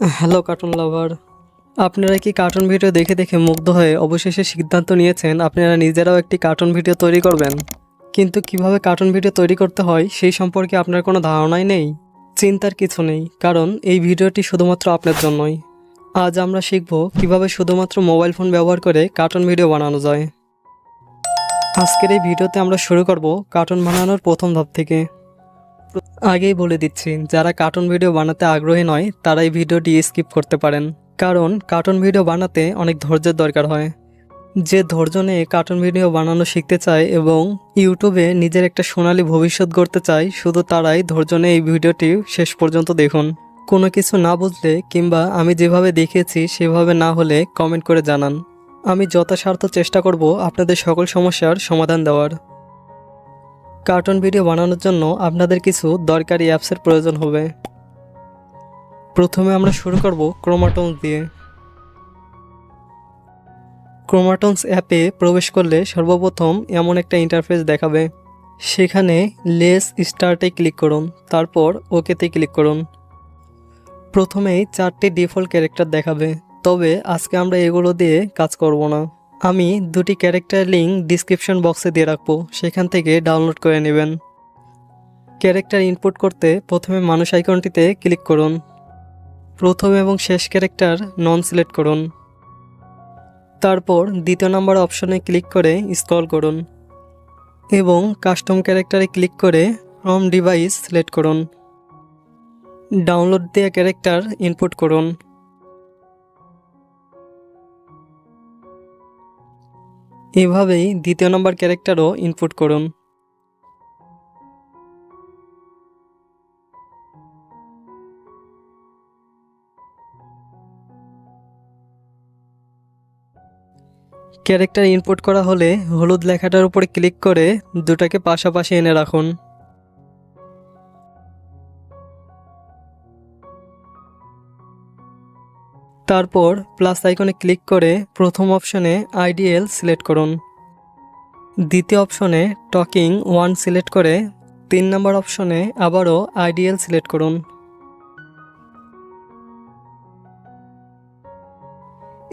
Hello cartoon লাভার আপনারা কি cartoon video দেখে দেখে মুগ্ধ হয়ে অবশেষে সিদ্ধান্ত নিয়েছেন আপনারা নিজেরাও একটি কার্টুন ভিডিও তৈরি করবেন? কিন্তু কীভাবে কার্টুন ভিডিও তৈরি করতে হয় সেই সম্পর্কে আপনার কোনো ধারণাই নেই। চিন্তার কিছু নেই, কারণ এই ভিডিওটি শুধুমাত্র আপনার জন্যই। আজ আমরা শিখব কীভাবে শুধুমাত্র মোবাইল ফোন ব্যবহার করে কার্টুন ভিডিও বানানো যায়। আজকের এই ভিডিওতে আমরা শুরু করব কার্টুন বানানোর প্রথম ধাপ থেকে। আগেই বলে দিচ্ছি, যারা কার্টুন ভিডিও বানাতে আগ্রহী নয় তারা এই ভিডিওটি স্কিপ করতে পারেন। কারণ কার্টুন ভিডিও বানাতে অনেক ধৈর্যের দরকার হয়। যে ধৈর্য নিয়ে কার্টুন ভিডিও বানানো শিখতে চায় এবং ইউটিউবে নিজের একটা সোনালি ভবিষ্যৎ গড়তে চায়, শুধু তারাই ধৈর্য নিয়ে এই ভিডিওটি শেষ পর্যন্ত দেখুন। কোনো কিছু না বুঝলে কিংবা আমি যেভাবে দেখিয়েছি, সেভাবে না হলে কমেন্ট করে জানান। আমি যথাসাধ্য চেষ্টা করব আপনাদের সকল সমস্যার সমাধান দেওয়ার। কার্টুন ভিডিও বানানোর জন্য আপনাদের কিছু দরকারি অ্যাপসের প্রয়োজন হবে। প্রথমে আমরা শুরু করব ক্রোমাটন্স দিয়ে। ক্রোমাটন্স অ্যাপে প্রবেশ করলে সর্বপ্রথম এমন একটা ইন্টারফেস দেখাবে। সেখানে লেস স্টার্টে ক্লিক করুন, তারপর ওকেতে ক্লিক করুন। প্রথমেই চারটি ডিফল্ট ক্যারেক্টার দেখাবে, তবে আজকে আমরা এগুলো দিয়ে কাজ করব না। আমি দুটি ক্যারেক্টার লিঙ্ক ডিসক্রিপশন বক্সে দিয়ে রাখব, সেখান থেকে ডাউনলোড করে নেবেন। ক্যারেক্টার ইনপুট করতে প্রথমে মানুষ আইকনটিতে ক্লিক করুন। প্রথম এবং শেষ ক্যারেক্টার নন সিলেক্ট করুন। তারপর দ্বিতীয় নাম্বার অপশনে ক্লিক করে স্ক্রল করুন এবং কাস্টম ক্যারেক্টারে ক্লিক করে ফ্রম ডিভাইস সিলেক্ট করুন। ডাউনলোড দেওয়া ক্যারেক্টার ইনপুট করুন। এভাবেই দ্বিতীয় নম্বর ক্যারেক্টারও ইনপুট করুন। ক্যারেক্টার ইনপুট করা হলে হলুদ লেখাটার উপরে ক্লিক করে দুটাকে পাশাপাশি এনে রাখুন। তারপর প্লাস আইকনে ক্লিক করে প্রথম অপশনে আইডিএল সিলেক্ট করুন। দ্বিতীয় অপশনে টকিং ওয়ান সিলেক্ট করে তিন নম্বর অপশনে আবারও আইডিএল সিলেক্ট করুন।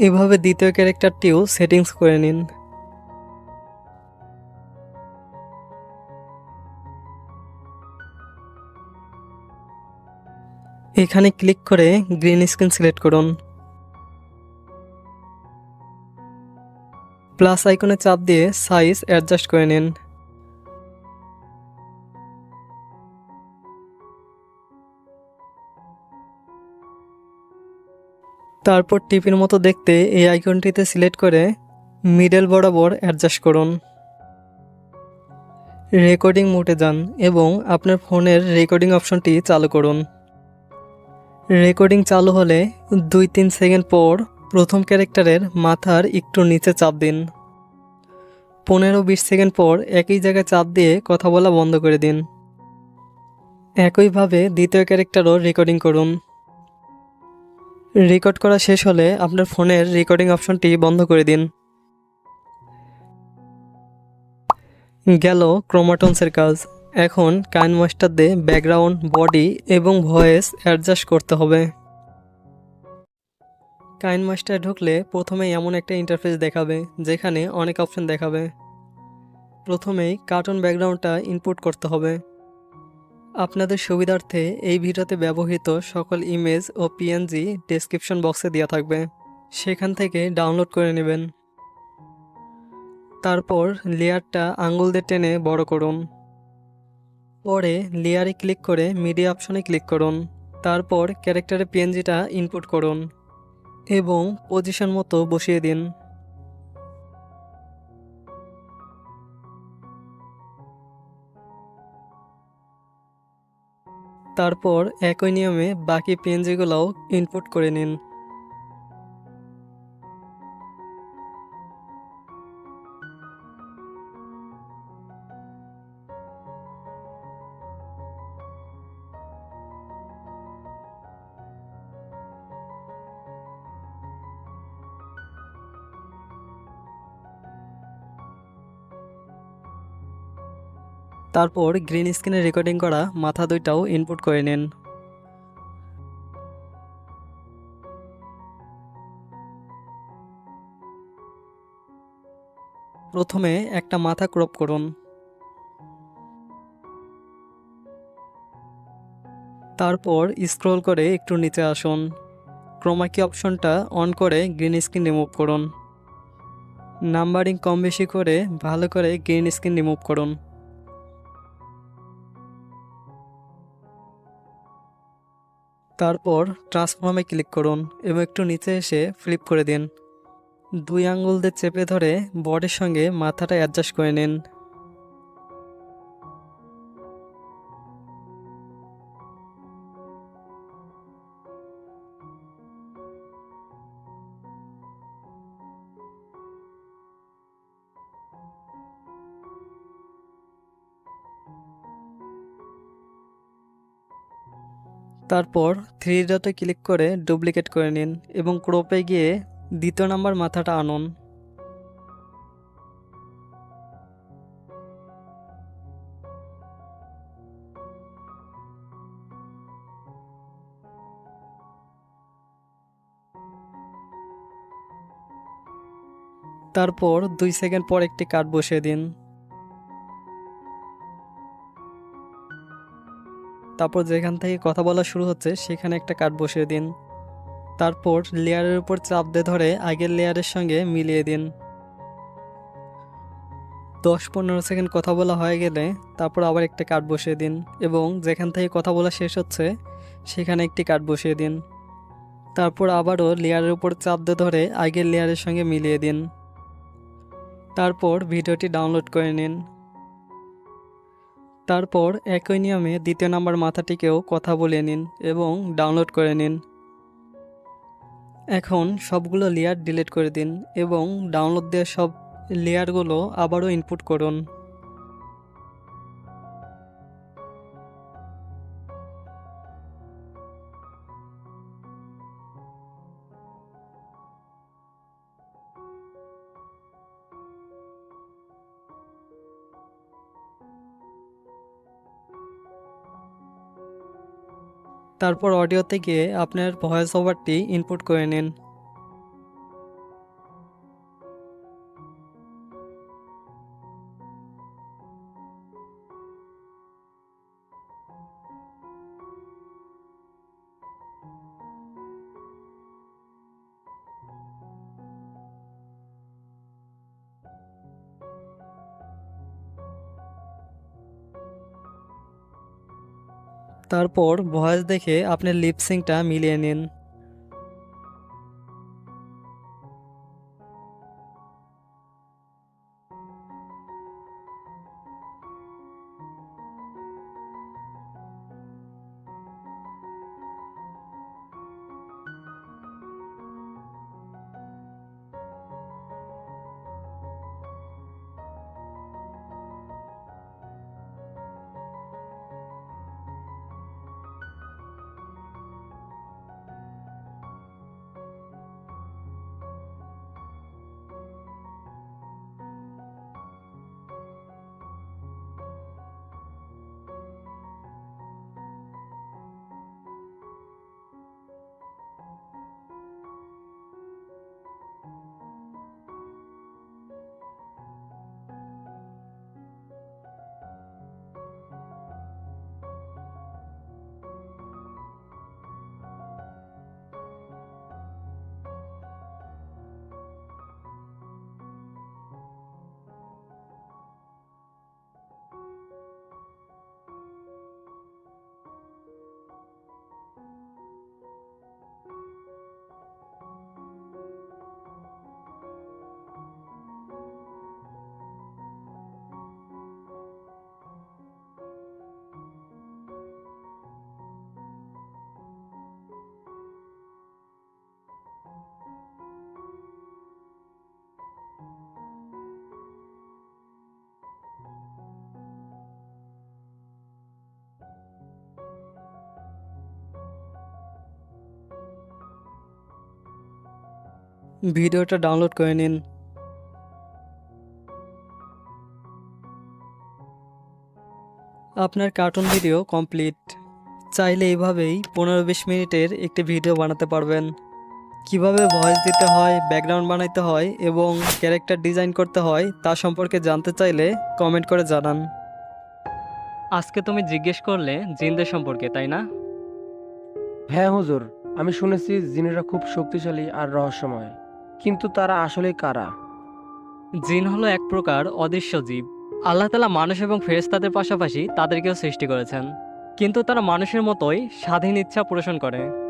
এভাবে দ্বিতীয় ক্যারেক্টারটিও সেটিংস করে নিন। এখানে ক্লিক করে গ্রিন স্ক্রিন সিলেক্ট করুন। প্লাস আইকনে চাপ দিয়ে সাইজ অ্যাডজাস্ট করে নিন। তারপর টিপির মতো দেখতে এই আইকনটিতে সিলেক্ট করে মিডল বরাবর অ্যাডজাস্ট করুন। রেকর্ডিং মোডে যান এবং আপনার ফোনের রেকর্ডিং অপশনটি চালু করুন। রেকর্ডিং চালু হলে দুই তিন সেকেন্ড পর প্রথম ক্যারেক্টারের মাথার একটু নিচে চাপ দিন। পনেরো বিশ সেকেন্ড পর একই জায়গায় চাপ দিয়ে কথা বলা বন্ধ করে দিন। একইভাবে দ্বিতীয় ক্যারেক্টারও রেকর্ডিং করুন। রেকর্ড করা শেষ হলে আপনার ফোনের রেকর্ডিং অপশনটি বন্ধ করে দিন। গেল ক্রোমাটনসের কাজ। এখন কাইন মাস্টার দিয়ে ব্যাকগ্রাউন্ড বডি এবং ভয়েস অ্যাডজাস্ট করতে হবে। কাইন মাস্টার ঢুকলে প্রথমেই এমন একটা ইন্টারফেস দেখাবে, যেখানে অনেক অপশন দেখাবে। প্রথমেই কার্টুন ব্যাকগ্রাউন্ডটা ইনপুট করতে হবে। আপনাদের সুবিধার্থে এই ভিডিওতে ব্যবহৃত সকল ইমেজ ও পিএনজি ডেসক্রিপশন বক্সে দেওয়া থাকবে। সেখান থেকে ডাউনলোড করে নেবেন। তারপর লেয়ারটা আঙ্গুল দিয়ে টেনে বড় করুন। পরে লেয়ারে ক্লিক করে মিডিয়া অপশনে ক্লিক করুন। তারপর ক্যারেক্টারে পিএনজিটা ইনপুট করুন। এবং পজিশন মতো বসিয়ে দিন। তারপর একই নিয়মে বাকি পিএনজিগুলোও ইনপুট করে নিন। তারপর গ্রিন স্ক্রিনে রেকর্ডিং করা মাথা দুইটাও ইনপুট করে নিন। প্রথমে একটা মাথা ক্রপ করুন। তারপর স্ক্রল করে একটু নিচে আসুন। ক্রোমাকি অপশনটা অন করে গ্রিন স্ক্রিন রিমুভ করুন। নাম্বারিং কম বেশি করে ভালো করে গ্রিন স্ক্রিন রিমুভ করুন। তারপর ট্রান্সফর্মে ক্লিক করুন এবং একটু নিচে এসে ফ্লিপ করে দিন। দুই আঙ্গুল দিয়ে চেপে ধরে বডির সঙ্গে মাথাটা অ্যাডজাস্ট করে নিন। তারপর থ্রি ডটে ক্লিক করে ডুপ্লিকেট করে নিন এবং ক্রোপে গিয়ে দ্বিতীয় নাম্বার মাথাটা আনুন। তারপর দুই সেকেন্ড পর একটি কাট বসিয়ে দিন। তারপর যেখান থেকে কথা বলা শুরু হচ্ছে, সেখানে একটা কাঠ বসিয়ে দিন। তারপর লেয়ারের উপর চাপ দিয়ে ধরে আগের লেয়ারের সঙ্গে মিলিয়ে দিন। দশ পনেরো সেকেন্ড কথা বলা হয়ে গেলে তারপর আবার একটা কাঠ বসিয়ে দিন এবং যেখান থেকে কথা বলা শেষ হচ্ছে, সেখানে একটি কাঠ বসিয়ে দিন। তারপর আবারও লেয়ারের উপর চাপ দিয়ে ধরে আগের লেয়ারের সঙ্গে মিলিয়ে দিন। তারপর ভিডিওটি ডাউনলোড করে নিন। তারপর একই নিয়মে দ্বিতীয় নাম্বার মাথাটিকেও কথা বলে নিন এবং ডাউনলোড করে নিন। এখন সবগুলো লেয়ার ডিলিট করে দিন এবং ডাউনলোড দেওয়া সব লেয়ারগুলো আবারও ইনপুট করুন। তারপর অডিওতে গিয়ে আপনার ভয়েস ওভারটি ইনপুট করে নিন। তারপর ভয়েস দেখে আপনার লিপসিংটা মিলিয়ে নিন। ভিডিওটা ডাউনলোড করে নিন। আপনার কার্টুন ভিডিও কমপ্লিট। চাইলে এইভাবেই পনেরো বিশ মিনিটের একটি ভিডিও বানাতে পারবেন। কীভাবে ভয়েস দিতে হয় ব্যাকগ্রাউন্ড বানাইতে হয় এবং ক্যারেক্টার ডিজাইন করতে হয় তা সম্পর্কে জানতে চাইলে কমেন্ট করে জানান। আজকে তুমি জিজ্ঞেস করলে জিনদের সম্পর্কে, তাই না? হ্যাঁ হুজুর। আমি শুনেছি জিনেরা খুব শক্তিশালী আর রহস্যময়। কিন্তু তারা আসলে কারা? জিন হলো এক প্রকার অদৃশ্য জীব। আল্লাহ তালা মানুষ এবং ফেরেস্তাদের পাশাপাশি তাদেরকেও সৃষ্টি করেছেন। কিন্তু তারা মানুষের মতোই স্বাধীন ইচ্ছা পোষণ করে।